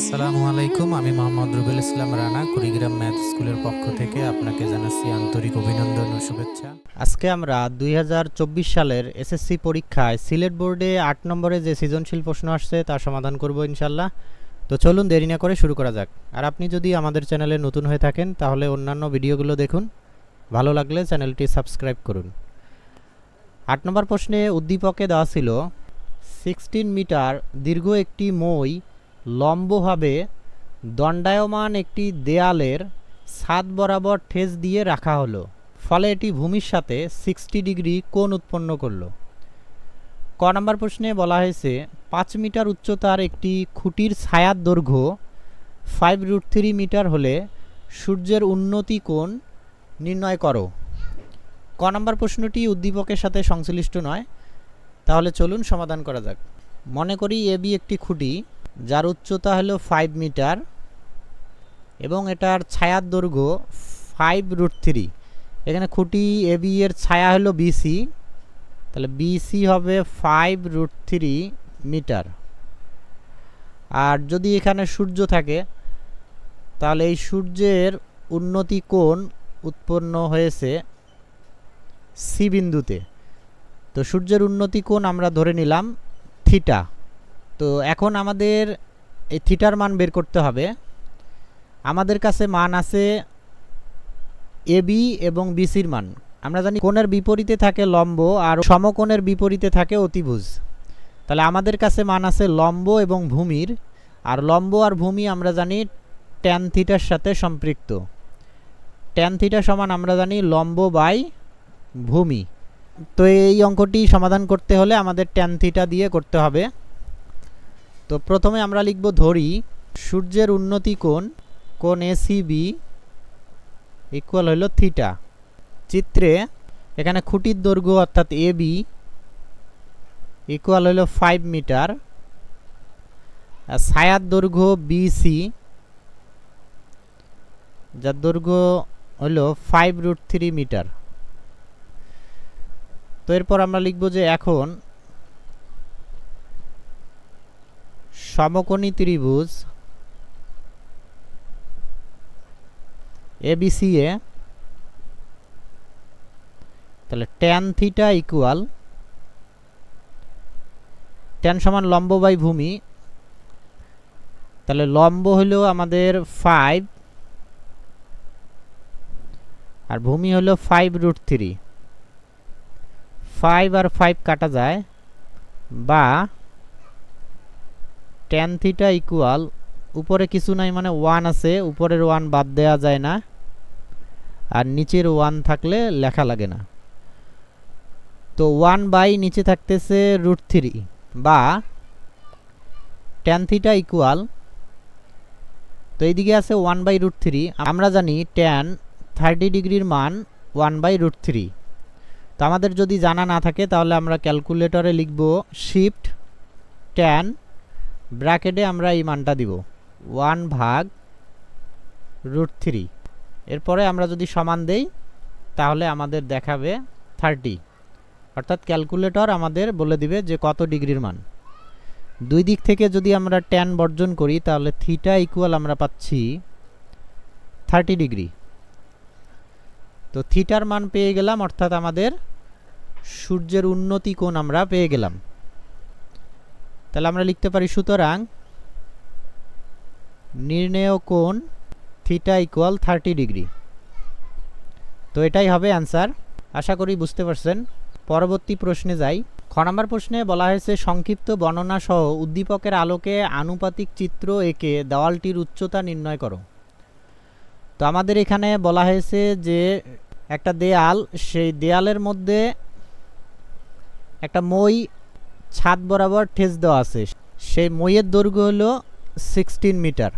আসসালামু আলাইকুম, আমি মোহাম্মদ রুবেল ইসলাম রানা, কুড়িগ্রাম ম্যাথ স্কুলের পক্ষ থেকে আপনাকে জানাচ্ছি আন্তরিক অভিনন্দন ও শুভেচ্ছা। আজকে আমরা দুই হাজার চব্বিশ সালের এসএসসি পরীক্ষায় সিলেট বোর্ডে আট নম্বরে যে সৃজনশীল প্রশ্ন আসছে তার সমাধান করব ইনশাল্লাহ তো চলুন দেরি না করে শুরু করা যাক। আর আপনি যদি আমাদের চ্যানেলে নতুন হয়ে থাকেন, তাহলে অন্যান্য ভিডিওগুলো দেখুন। ভালো লাগলে চ্যানেলটি সাবস্ক্রাইব করুন। আট নম্বর প্রশ্নে উদ্দীপকে দেওয়া ছিল, সিক্সটিন মিটার দীর্ঘ একটি মই লম্বভাবে দণ্ডায়মান একটি দেয়ালের ছাদ বরাবর ঠেস দিয়ে রাখা হলো, ফলে এটি ভূমির সাথে সিক্সটি ডিগ্রি কোণ উৎপন্ন করল। ক নম্বর প্রশ্নে বলা হয়েছে, পাঁচ মিটার উচ্চতার একটি খুঁটির ছায়ার দৈর্ঘ্য ফাইভ রুট থ্রি মিটার হলে সূর্যের উন্নতি কোণ নির্ণয় করো। ক নম্বর প্রশ্নটি উদ্দীপকের সাথে সংশ্লিষ্ট নয়, তাহলে চলুন সমাধান করা যাক। মনে করি এবি একটি খুঁটি যার উচ্চতা হলো ফাইভ মিটার এবং এটার ছায়ার দৈর্ঘ্য ফাইভ রুট থ্রি এখানে খুঁটি এবি এর ছায়া হলো বিসি তাহলে বিসি হবে ফাইভ রুট থ্রি মিটার আর যদি এখানে সূর্য থাকে, তাহলে এই সূর্যের উন্নতি কোণ উৎপন্ন হয়েছে সি বিন্দুতে। তো সূর্যের উন্নতি কোণ আমরা ধরে নিলাম থিটা তো এখন আমাদের এই থিটার মান বের করতে হবে। আমাদের কাছে মান আছে এবি এবং বিসির মান। আমরা জানি কোণের বিপরীতে থাকে লম্ব আর সমকোণের বিপরীতে থাকে অতিভুজ। তাহলে আমাদের কাছে মান আছে লম্ব এবং ভূমির, আর লম্ব আর ভূমি আমরা জানি ট্যান থিটার সাথে সম্পৃক্ত। ট্যান থিটা সমান আমরা জানি লম্ব বাই ভূমি। তো এই অঙ্কটি সমাধান করতে হলে আমাদের ট্যান থিটা দিয়ে করতে হবে। তো প্রথমে আমরা লিখব ধরি, সূর্যের উন্নতি কোণ কোণ এসিবি ইকুয়াল হলো থিটা চিত্রে এখানে খুঁটির দৈর্ঘ্য অর্থাৎ এ বি ইকুয়াল হলো ফাইভ মিটার ছায়ার দৈর্ঘ্য বিসি যার দৈর্ঘ্য হলো ফাইভ রুট থ্রি মিটার তো এরপর আমরা লিখব যে এখন সমকোণী ত্রিভুজ এবিসি এ তাহলে ট্যান থিটা ইকুয়াল ট্যান সমান লম্ব বাই ভূমি, তাহলে লম্ব হলো আমাদের ফাইভ আর ভূমি হলো ফাইভ রুট থ্রি ফাইভ আর ফাইভ কাটা যায় বা ট্যান থিটা ইকুয়াল উপরে কিছু নাই মানে ওয়ান আছে, উপরের ওয়ান বাদ দেওয়া যায় না, আর নিচের ওয়ান থাকলে লেখা লাগে না। তো ওয়ান বাই নিচে থাকতেছে রুট থ্রি বা ট্যান থিটা ইকুয়াল তো এইদিকে আছে ওয়ান বাই রুট থ্রি আমরা জানি ট্যান থার্টি ডিগ্রির মান ওয়ান বাই রুট থ্রি তো আমাদের যদি জানা না থাকে, তাহলে আমরা ক্যালকুলেটরে লিখব শিফট ট্যান ব্র্যাকেটে আমরা এই মানটা দিব। ওয়ান ভাগ রুট থ্রি। এরপরে আমরা যদি সমান দেই, তাহলে আমাদের দেখাবে থার্টি। অর্থাৎ ক্যালকুলেটর আমাদের বলে দিবে যে কত ডিগ্রির মান। দুই দিক থেকে যদি আমরা ট্যান বর্জন করি, তাহলে থিটা ইকুয়াল আমরা পাচ্ছি থার্টি ডিগ্রি। তো থিটার মান পেয়ে গেলাম, অর্থাৎ আমাদের সূর্যের উন্নতি কোণ আমরা পেয়ে গেলাম। তাহলে আমরা লিখতে পারি সুতরাং নির্ণেয় কোণ থিটা ইকুয়াল থার্টি ডিগ্রি তো এটাই হবে অ্যান্সার আশা করি বুঝতে পারছেন। পরবর্তী প্রশ্নে যাই। খ নম্বর প্রশ্নে বলা হয়েছে, সংক্ষিপ্ত বর্ণনা সহ উদ্দীপকের আলোকে আনুপাতিক চিত্র এঁকে দেওয়ালটির উচ্চতা নির্ণয় করো। তো আমাদের এখানে বলা হয়েছে যে একটা দেয়াল, সেই দেয়ালের মধ্যে একটা মই ছাদ বরাবর ঠেস দেওয়া আছে। সেই মইয়ের দৈর্ঘ্য হলো সিক্সটিন মিটার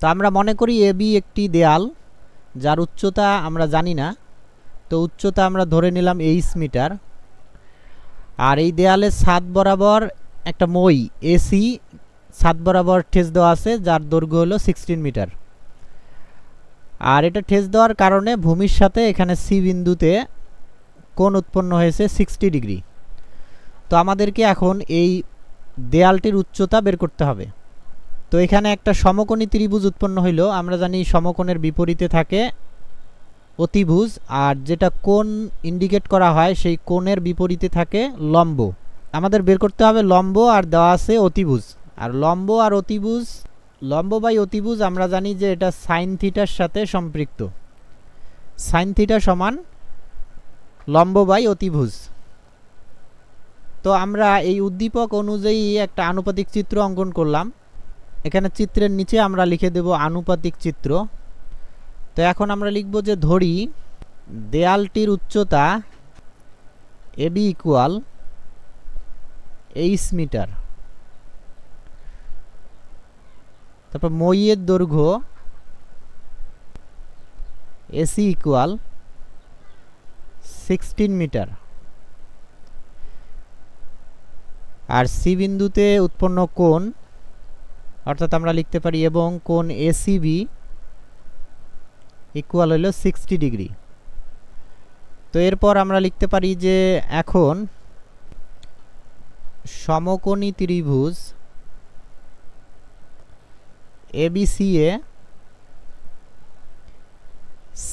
তো আমরা মনে করি এবি একটি দেয়াল, যার উচ্চতা আমরা জানি না। তো উচ্চতা আমরা ধরে নিলাম এইচ মিটার আর এই দেয়ালের ছাদ বরাবর একটা মই এসি ছাদ বরাবর ঠেস দেওয়া আছে, যার দৈর্ঘ্য হলো সিক্সটিন মিটার আর এটা ঠেস দেওয়ার কারণে ভূমির সাথে এখানে সি বিন্দুতে কোণ উৎপন্ন হয়েছে সিক্সটি ডিগ্রি তো আমাদেরকে এখন এই দেয়ালটির উচ্চতা বের করতে হবে। তো এখানে একটা সমকোণী ত্রিভুজ উৎপন্ন হইল। আমরা জানি সমকোণের বিপরীতে থাকে অতিভুজ, আর যেটা কোণ ইন্ডিকেট করা হয় সেই কোণের বিপরীতে থাকে লম্ব। আমাদের বের করতে হবে লম্ব, আর দেওয়া আছে অতিভুজ। আর লম্ব আর অতিভুজ, লম্ব বাই অতিভুজ, আমরা জানি যে এটা সাইন থিটার সাথে সম্পৃক্ত। সাইন থিটা সমান লম্ব বাই অতিভুজ। তো আমরা এই উদ্দীপক অনুযায়ী একটা আনুপাতিক চিত্র অঙ্কন করলাম। এখানে চিত্রের নিচে আমরা লিখে দেব আনুপাতিক চিত্র। তো এখন আমরা লিখব যে ধরি, দেয়ালটির উচ্চতা এবি ইকুয়াল এইচ মিটার। তারপর মইয়ের দৈর্ঘ্য এসি ইকুয়াল সিক্সটিন মিটার। আর সি বিন্দুতে উৎপন্ন কোণ, অর্থাৎ আমরা লিখতে পারি এবং কোণ এসিবি ইকুয়াল হইল সিক্সটি ডিগ্রি তো এরপর আমরা লিখতে পারি যে এখন সমকোণী ত্রিভুজ এবিসিএ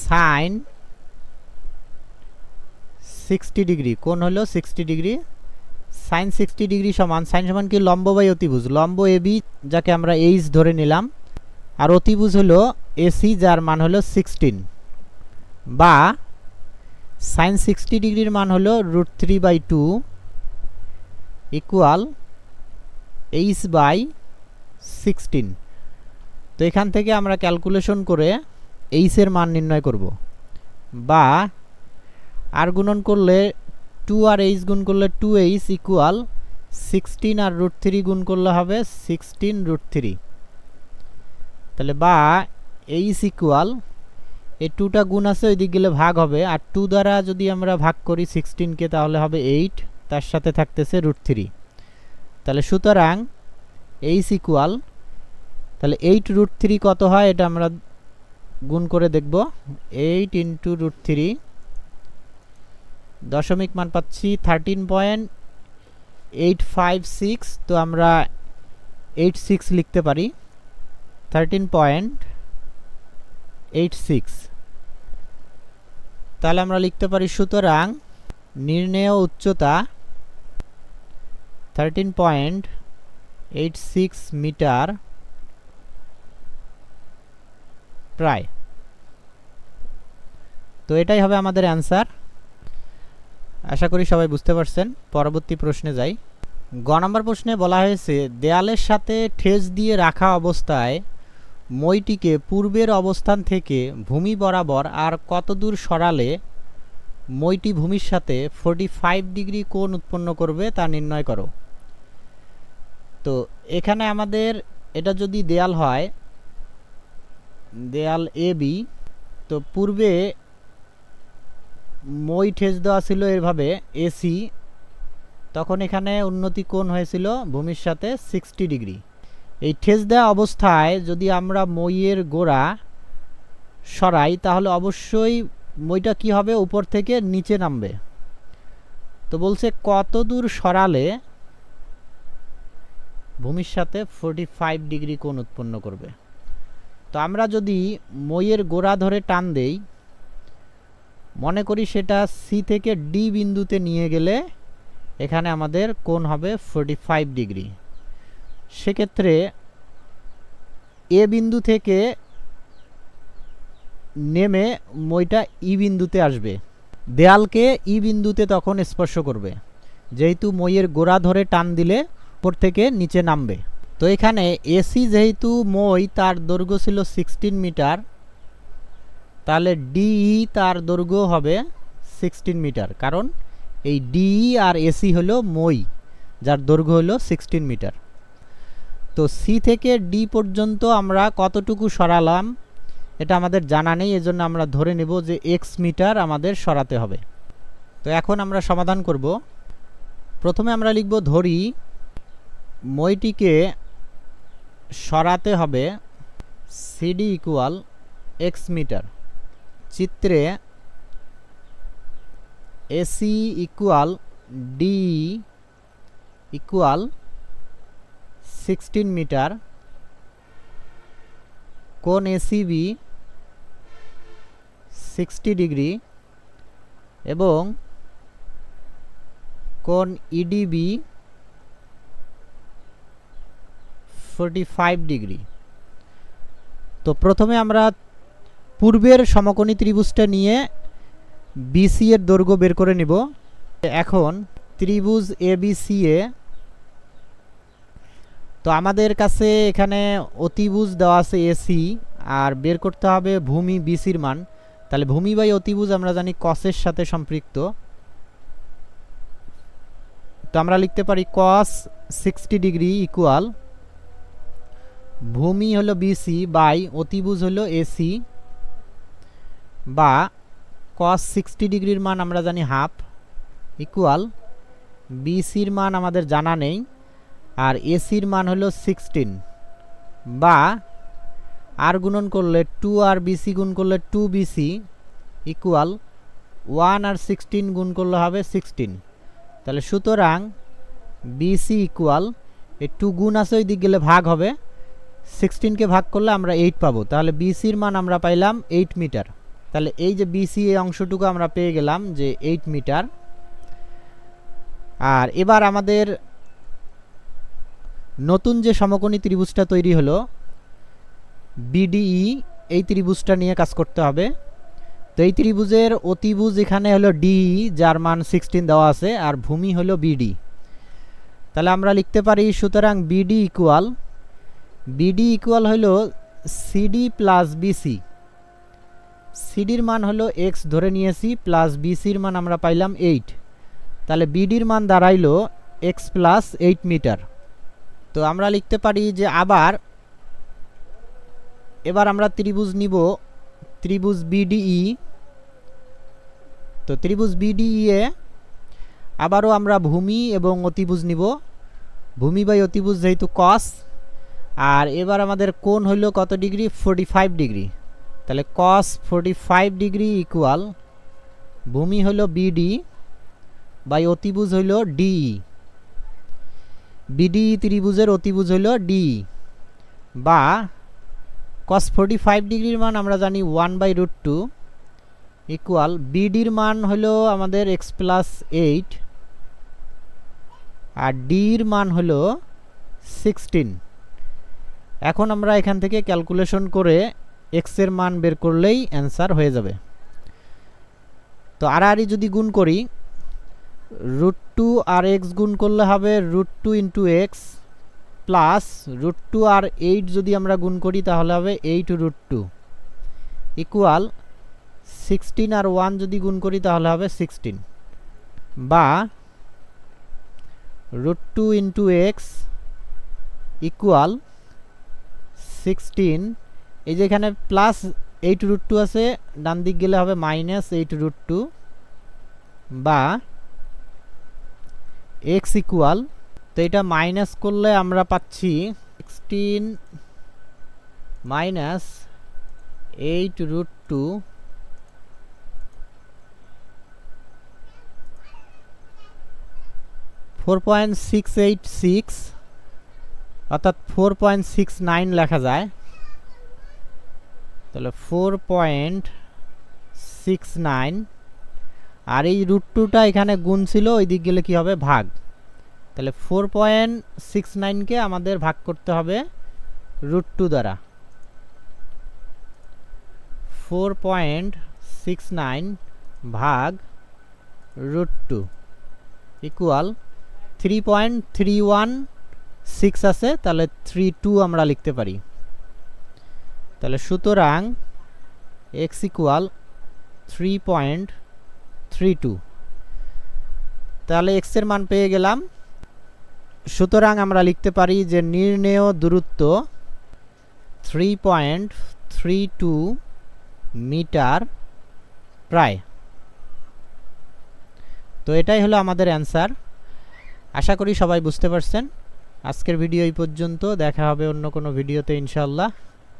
সাইন সিক্সটি ডিগ্রি কোণ হলো sixty degree sine sixty degree সমান, সাইন সমান কি? লম্ব বাই অতিভুজ। লম্ব এ বি, যাকে আমরা এইচ ধরে নিলাম। আর অতিভুজ হলো এসি যার মান হলো সিক্সটিন। বা সাইন সিক্সটি ডিগ্রির মান হলো root three by two equal H by sixteen. তো এখান থেকে আমরা ক্যালকুলেশন করে এইচের মান নির্ণয় করব। বা আর গুণন করলে টু আর এইচ গুণ করলে টু এইচ ইকুয়াল সিক্সটিন আর রুট থ্রি গুণ করলে হবে সিক্সটিন রুট থ্রি তাহলে বা এইচ ইকুয়াল এই টুটা গুণ আছে ওই দিক গেলে ভাগ হবে। আর টু দ্বারা যদি আমরা ভাগ করি সিক্সটিনকে তাহলে হবে এইট তার সাথে থাকতেছে রুট থ্রি তাহলে সুতরাং এইচ ইকুয়াল তাহলে এইট রুট থ্রি কত হয়? এটা আমরা গুণ করে দেখব। এইট ইন্টু রুট থ্রি দশমিক মান পাচ্ছি thirteen point eight five six তো আমরা এইট সিক্স লিখতে পারি। থার্টিন পয়েন্ট এইট সিক্স তাহলে আমরা লিখতে পারি সুতরাং নির্ণেয় উচ্চতা thirteen point eight six metre প্রায়। তো এটাই হবে আমাদের অ্যান্সার আশা করি সবাই বুঝতে পারছেন। পরবর্তী প্রশ্নে যাই। গ নম্বর প্রশ্নে বলা হয়েছে, দেয়ালের সাথে ঠেস দিয়ে রাখা অবস্থায় মইটিকে পূর্বের অবস্থান থেকে ভূমি বরাবর আর কত দূর সরালে মইটি ভূমির সাথে ফোর্টি ফাইভ ডিগ্রি কোণ উৎপন্ন করবে তা নির্ণয় করো। তো এখানে আমাদের এটা যদি দেয়াল হয়, দেয়াল এ বি, তো পূর্বে মই ঠেস দেওয়া ছিল এভাবে এসি তখন এখানে উন্নতি কোণ হয়েছিল ভূমির সাথে সিক্সটি ডিগ্রি এই ঠেস দেওয়া অবস্থায় যদি আমরা মইয়ের গোড়া সরাই, তাহলে অবশ্যই মইটা কি হবে? উপর থেকে নিচে নামবে। তো বলছে কত দূর সরালে ভূমির সাথে ফোর্টি ফাইভ ডিগ্রি কোণ উৎপন্ন করবে? তো আমরা যদি মইয়ের গোড়া ধরে টান দেই মনে করি সেটা সি থেকে ডি বিন্দুতে নিয়ে গেলে এখানে আমাদের কোণ হবে ফোর্টি ফাইভ ডিগ্রি সেক্ষেত্রে এ বিন্দু থেকে নেমে মইটা ই বিন্দুতে আসবে। দেয়ালকে ই বিন্দুতে তখন স্পর্শ করবে। যেহেতু মইয়ের গোড়া ধরে টান দিলে উপর থেকে নিচে নামবে। তো এখানে এসি যেহেতু মই, তার দৈর্ঘ্য ছিল সিক্সটিন মিটার তাহলে ডিই তার দৈর্ঘ্য হবে সিক্সটিন মিটার কারণ এই ডিই আর এসি হলো মই, যার দৈর্ঘ্য হলো সিক্সটিন মিটার তো সি থেকে ডি পর্যন্ত আমরা কতটুকু সরালাম, এটা আমাদের জানা নেই, এজন্য আমরা ধরে নেব যে এক্স মিটার আমাদের সরাতে হবে। তো এখন আমরা সমাধান করব। প্রথমে আমরা লিখব ধরি, মইটিকে সরাতে হবে সিডি ইকুয়াল এক্স মিটার চিত্রে AC equal D equal sixteen metre কোণ এসিবি সিক্সটি ডিগ্রি এবং কোণ ইডিবি ফোরটি ফাইভ ডিগ্রি তো প্রথমে আমরা পূর্বের সমকোণী ত্রিভুজটা নিয়ে বিসি এর দৈর্ঘ্য বের করে নিব। এখন ত্রিভুজ এ বিসি এ তো আমাদের কাছে এখানে অতিভুজ দেওয়া আছে এসি আর বের করতে হবে ভূমি বিসির মান। তাহলে ভূমি বাই অতিভুজ আমরা জানি কসের সাথে সম্পৃক্ত। তো আমরা লিখতে পারি কস সিক্সটি ডিগ্রি ইকুয়াল ভূমি হলো বিসি বাই অতিভুজ হলো এসি বা কস সিক্সটি ডিগ্রির মান আমরা জানি হাফ ইকুয়াল বিসির মান আমাদের জানা নেই আর এসির মান হলো সিক্সটিন বা আর গুণন করলে টু আর বিসি গুণ করলে টু বিসি ইকুয়াল ওয়ান আর সিক্সটিন গুণ করলে হবে সিক্সটিন তাহলে সুতরাং বিসি ইকুয়াল এই টু গুণ আছে ওই দিক গেলে ভাগ হবে। সিক্সটিনকে ভাগ করলে আমরা এইট পাবো। তাহলে বিসির মান আমরা পাইলাম এইট মিটার তাহলে এই যে বিসি এই অংশটুকু আমরা পেয়ে গেলাম যে এইট মিটার আর এবার আমাদের নতুন যে সমকোণী ত্রিভুজটা তৈরি হলো বিডিই এই ত্রিভুজটা নিয়ে কাজ করতে হবে। তো এই ত্রিভুজের অতিভুজ এখানে হলো ডিই যার মান সিক্সটিন দেওয়া আছে, আর ভূমি হলো বিডি তাহলে আমরা লিখতে পারি, সুতরাং বিডি ইকুয়াল বিডি ইকুয়াল হলো সিডি প্লাস বিসি সিডির মান হলো এক্স ধরে নিয়েছি প্লাস বিসির মান আমরা পাইলাম এইট তাহলে বিডির মান দাঁড়াইলো এক্স প্লাস এইট মিটার তো আমরা লিখতে পারি যে আবার এবার আমরা ত্রিভুজ নিব, ত্রিভুজ বিডিই তো ত্রিভুজ বিডিই এ আবারও আমরা ভূমি এবং অতিভুজ নিব। ভূমি বাই অতিভুজ যেহেতু কস আর এবার আমাদের কোণ হইল কত ডিগ্রি? Forty five degree. তাহলে cos forty five degree equal ভূমি হইল বিডি বাই অতিভুজ হইল ডিই বিডি ত্রিভুজের অতিভুজ হইল ডি বা কস ফোরটি ফাইভ ডিগ্রির মান আমরা জানি one by root two equal বিডির মান হলো আমাদের এক্স প্লাস এইট আর ডির মান হলো সিক্সটিন এখন আমরা এখান থেকে ক্যালকুলেশন করে এক্সের মান বের করলেই অ্যান্সার হয়ে যাবে। তো আড়াআড়ি যদি গুণ করি, রুট টু আর এক্স গুণ করলে হবে root two into X plus root two আর এইট যদি আমরা গুণ করি তাহলে হবে eight root two. Equal sixteen আর ওয়ান যদি গুণ করি তাহলে হবে সিক্সটিন। বা root two into X equal sixteen এই যে এখানে প্লাস এইট রুট টু আছে, ডান দিক গেলে হবে মাইনাস এইট রুট টু বা এক্স ইকুয়াল তো এটা মাইনাস করলে আমরা পাচ্ছি sixteen minus eight root two four point six eight six অর্থাৎ ফোর পয়েন্ট সিক্স নাইন লেখা যায়। তাহলে ফোর পয়েন্ট সিক্স নাইন আর এই রুট টুটা এখানে গুণ ছিল, ওই দিক গেলে কী হবে? ভাগ। তাহলে ফোর পয়েন্ট সিক্স নাইনকে আমাদের ভাগ করতে হবে রুট টু দ্বারা। ফোর পয়েন্ট সিক্স নাইন ভাগ root two equal three point three one six আছে, তাহলে থ্রি টু আমরা লিখতে পারি। তাহলে সুতরাং X equal three point three two তাহলে এক্সের মান পেয়ে গেলাম। সুতরাং আমরা লিখতে পারি যে নির্ণেয় দূরত্ব three point three two metre প্রায়। তো এটাই হলো আমাদের অ্যান্সার। আশা করি সবাই বুঝতে পারছেন। আজকের ভিডিও এই পর্যন্ত। দেখা হবে অন্য কোনো ভিডিওতে ইনশাল্লাহ